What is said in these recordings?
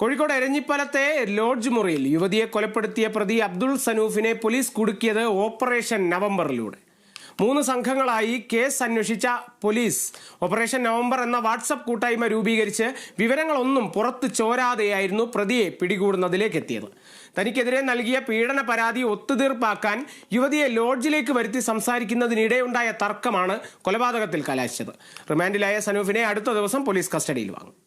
Kozhikode എരഞ്ഞിപ്പലത്തെ lodge മുറിയിൽ യുവതിയെ കൊലപ്പെടുത്തിയ പ്രതി അബ്ദുൾ സനൂഫിനെ പോലീസ് കുടുക്കിയത് ഓപ്പറേഷൻ നവംബറിലൂടെ. മൂന്ന് സംഘങ്ങളായി കേസ് അന്വേഷിച്ച പോലീസ് ഓപ്പറേഷൻ നവംബർ എന്ന വാട്സപ്പ് കൂട്ടായ്മ രൂപീകരിച്ച് വിവരങ്ങളൊന്നും പുറത്തു ചോരാതെയായിരുന്നു പ്രതിയെ പിടികൂടുന്നതിലേക്ക് എത്തിയത് തനിക്കെതിരെ നൽകിയ പീഡന പരാതി ഒത്തുതീർപ്പാക്കാൻ യുവതിയെ ലോഡ്ജിലേക്ക് വരുത്തി സംസാരിക്കുന്നതിനിടെയുണ്ടായ തർക്കമാണ് കൊലപാതകത്തിൽ കലാശിച്ചത്. റിമാൻഡിലായ സനൂഫിനെ അടുത്ത ദിവസം പോലീസ് കസ്റ്റഡിയിൽ വാങ്ങും.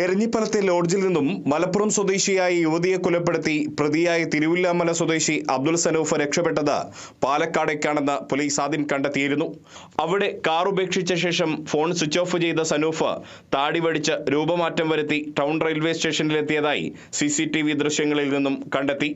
എരഞ്ഞിപ്പലത്തെ ലോഡ്ജിൽ നിന്നും മലപ്പുറം സ്വദേശിയായ യുവതിയെ കൊലപ്പെടുത്തി പ്രതിയായ തിരുവില്ലാമല സ്വദേശി അബ്ദുൽ സനൂഫ് രക്ഷപ്പെട്ടത് പാലക്കാടേക്കാണെന്ന് പോലീസ് ആദ്യം കണ്ടെത്തിയിരുന്നു. അവിടെ കാർ ഉപേക്ഷിച്ച ശേഷം ഫോൺ സ്വിച്ച് ഓഫ് ചെയ്ത സനൂഫ് താടി വടിച്ച് രൂപമാറ്റം വരുത്തി ടൗൺ റെയിൽവേ സ്റ്റേഷനിലെത്തിയതായി സി സി ടി വി ദൃശ്യങ്ങളിൽ നിന്നും കണ്ടെത്തി.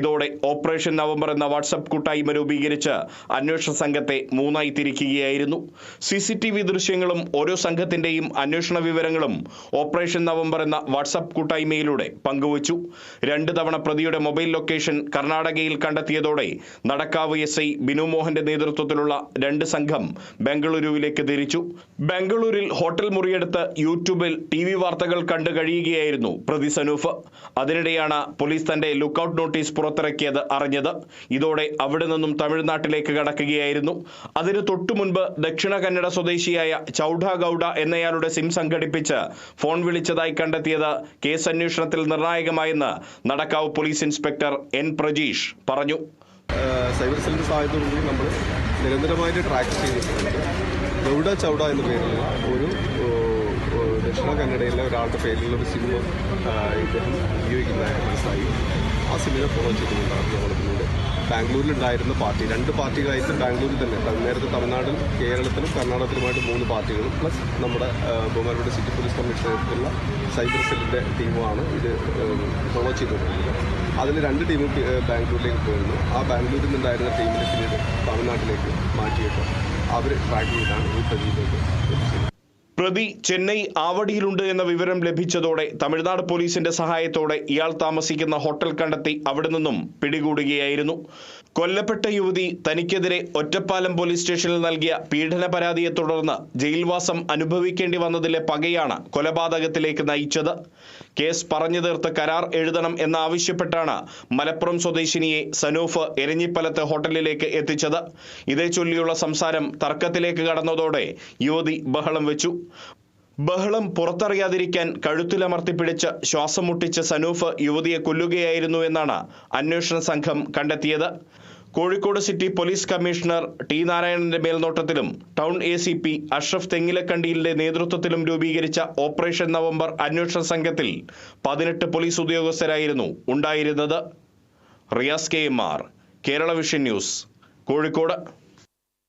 ഇതോടെ ഓപ്പറേഷൻ നവംബർ എന്ന വാട്സപ്പ് കൂട്ടായ്മ രൂപീകരിച്ച് അന്വേഷണ സംഘത്തെ മൂന്നായി തിരിക്കുകയായിരുന്നു. സി സി ടി വി ദൃശ്യങ്ങളും ഓരോ സംഘത്തിന്റെയും അന്വേഷണ വിവരങ്ങളും ഓപ്പറേഷൻ നവംബർ എന്ന വാട്സപ്പ് കൂട്ടായ്മയിലൂടെ പങ്കുവച്ചു. രണ്ട് തവണ പ്രതിയുടെ മൊബൈൽ ലൊക്കേഷൻ കർണാടകയിൽ കണ്ടെത്തിയതോടെ നടക്കാവ് എസ് ഐ ബിനു മോഹന്റെ നേതൃത്വത്തിലുള്ള രണ്ട് സംഘം ബംഗളൂരുവിലേക്ക് തിരിച്ചു. ബംഗളൂരിൽ ഹോട്ടൽ മുറിയെടുത്ത് യൂട്യൂബിൽ ടി വി വാർത്തകൾ കണ്ടു കഴിയുകയായിരുന്നു പ്രതി സനൂഫ്. അതിനിടെയാണ് പോലീസ് തന്റെ ലുക്കൌട്ട് നോട്ടീസ് പുറത്തിറക്കിയത് അറിഞ്ഞത്. ഇതോടെ അവിടെ നിന്നും തമിഴ്നാട്ടിലേക്ക് കടക്കുകയായിരുന്നു. അതിന് തൊട്ടു മുൻപ് ദക്ഷിണ കന്നഡ സ്വദേശിയായ ചൌഡ ഗൌഡ എന്നയാളുടെ സിം സംഘടിപ്പിച്ച് ഫോൺ വിളിച്ചതായി കണ്ടെത്തിയത് കേസ് അന്വേഷണത്തിൽ നിർണായകമായെന്ന് Nadakkavu police inspector N Prajeesh പറഞ്ഞു. സൈബർ സെല്ലിന്റെ സഹായത്തോടുകൂടി നമ്മൾ നിരന്തരമായിട്ട് ട്രാക്ക് ചെയ്തിട്ടുണ്ട്. ഗൗഡ ചൗഡ എന്ന പേരിൽ ഒരു ദക്ഷിണ കന്നഡയിലെ ഒരാളുടെ പേരിലുള്ള ഒരു സിം ഇദ്ദേഹം ഉപയോഗിക്കുന്നതായിട്ട് മനസ്സിലായി. ആ സിനിമ ഫോളോ ചെയ്തുകൊണ്ടാണ് നമ്മൾ പിന്നീട് ബാംഗ്ലൂരിലുണ്ടായിരുന്ന പാർട്ടി രണ്ട് പാർട്ടികളായിട്ട് ബാംഗ്ലൂരിൽ തന്നെ. നേരത്തെ തമിഴ്നാടും കേരളത്തിലും കർണാടകത്തിലുമായിട്ട് മൂന്ന് പാർട്ടികളും പ്ലസ് നമ്മുടെ ബൊമാരുടെ സിറ്റി പോലീസ് കമ്മീഷണറേറ്റിലുള്ള സൈബർ സെല്ലിന്റെ ടീമുമാണ് ഇത് ഫോളോ ചെയ്തുകൊണ്ടിരുന്നത് അതിൽ രണ്ട് ടീമും ബാംഗ്ലൂരിലേക്ക് പോയിരുന്നു. ആ ബാംഗ്ലൂരിൽ നിന്നുണ്ടായിരുന്ന ടീമിനെ പിന്നീട് തമിഴ്നാട്ടിലേക്ക് മാറ്റിയിട്ട് അവർ ട്രാക്ക് ചെയ്താണ് ഈ പ്രതിയിലേക്ക് പ്രതി ചെന്നൈ ആവടിയിലുണ്ട് എന്ന വിവരം ലഭിച്ചതോടെ തമിഴ്നാട് പോലീസിന്റെ സഹായത്തോടെ ഇയാൾ താമസിക്കുന്ന ഹോട്ടൽ കണ്ടെത്തി അവിടെ നിന്നും പിടികൂടുകയായിരുന്നു. കൊല്ലപ്പെട്ട യുവതി തനിക്കെതിരെ ഒറ്റപ്പാലം പോലീസ് സ്റ്റേഷനിൽ നൽകിയ പീഡന പരാതിയെ തുടർന്ന് ജയിൽവാസം അനുഭവിക്കേണ്ടി വന്നതിലെ പകയാണ് കൊലപാതകത്തിലേക്ക് നയിച്ചത്. കേസ് പറഞ്ഞു തീർത്ത് കരാർ എഴുതണം എന്നാവശ്യപ്പെട്ടാണ് മലപ്പുറം സ്വദേശിനിയെ സനൂഫ് എരഞ്ഞിപ്പലത്ത് ഹോട്ടലിലേക്ക് എത്തിച്ചത്. ഇതേ ചൊല്ലിയുള്ള സംസാരം തർക്കത്തിലേക്ക് കടന്നതോടെ യുവതി ബഹളം വെച്ചു. ബഹളം പുറത്തറിയാതിരിക്കാൻ കഴുത്തിലമർത്തി പിടിച്ച് ശ്വാസം മുട്ടിച്ച സനൂഫ് യുവതിയെ കൊല്ലുകയായിരുന്നു എന്നാണ് അന്വേഷണ സംഘം കണ്ടെത്തിയത്. Kozhikode city police commissioner T നാരായണന്റെ മേൽനോട്ടത്തിലും town A C P Ashraf തെങ്ങിലക്കണ്ടിയിലെ നേതൃത്വത്തിലും രൂപീകരിച്ച ഓപ്പറേഷൻ നവംബർ അന്വേഷണ സംഘത്തിൽ പതിനെട്ട് പോലീസ് ഉദ്യോഗസ്ഥരായിരുന്നു ഉണ്ടായിരുന്നത്. Riyas K M R Kerala Vision News Kozhikode.